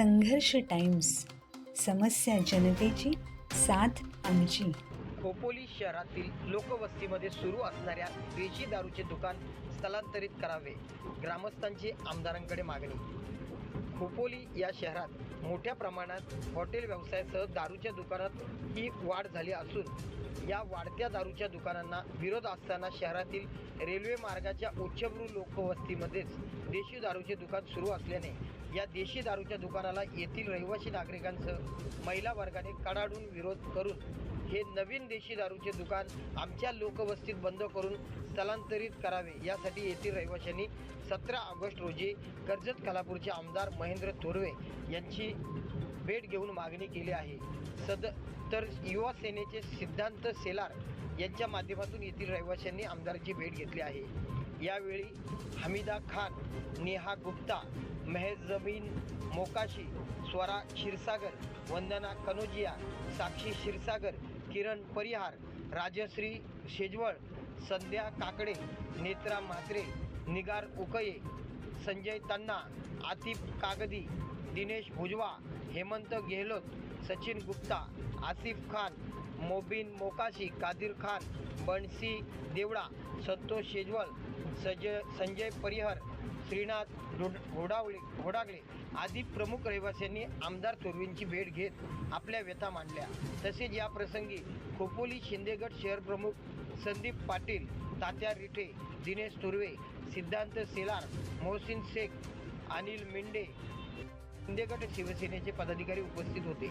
संघर्ष टाइम्स समस्या जनतेची साथ आमची. खोपोली शहरातील लोकवस्तीमध्ये सुरू असणाऱ्या देशी दारूचे दुकान स्थलांतरित करावे ग्रामस्थांची आमदारांकडे मागणी. खोपोली या शहरात मोठ्या प्रमाणात हॉटेल व्यवसायासह दारूच्या दुकानात ही वाढ झाली असून या वाढत्या दारूच्या दुकानांना विरोध असताना शहरातील रेल्वे मार्गाच्या उच्चभ्रू लोकवस्तीमध्येच देशी दारूचे दुकान सुरू असल्याने या देशी दारूच्या दुकानाला येथील रहिवासी नागरिकांसह महिला वर्गाने कडाडून विरोध करून हे नवीन देशी दारूचे दुकान आमच्या लोकवस्तीत बंद करून स्थलांतरित करावे. यासाठी येथील रहिवाशांनी सतरा ऑगस्ट रोजी कर्जत कलापूरचे आमदार महेंद्र थोरवे यांची भेट घेऊन मागणी केली आहे. सद तर युवा सेनेचे सिद्धांत सेलार यांच्या माध्यमातून येथील रहिवाशांनी आमदाराची भेट घेतली आहे. यावेळी हमीदा खान नेहा गुप्ता मेहजमीन मोकाशी स्वरा क्षीरसागर वंदना कनोजिया साक्षी क्षीरसागर किरण परिहार राजश्री शेजवळ संध्या काकडे नेत्रा म्हात्रे निगार उकये संजय तन्ना आतिफ कागदी दिनेश भुजवा हेमंत गेहलोत सचिन गुप्ता आसिफ खान मोबिन मोकाशी कादिर खान बन्सी देवडा संतोष शेजवल सज संजय परिहर श्रीनाथ रुड घोडावळे घोडागळे आदी प्रमुख रहिवाशांनी आमदार तुर्वींची भेट घेत आपल्या व्यथा मांडल्या. तसेच या प्रसंगी खोपोली शिंदेगड शहर प्रमुख संदीप पाटील तात्या रिठे दिनेश तुर्वे सिद्धांत सेलार मोहसिन शेख अनिल शिंदे गट शिवसेनेचे पदाधिकारी उपस्थित होते.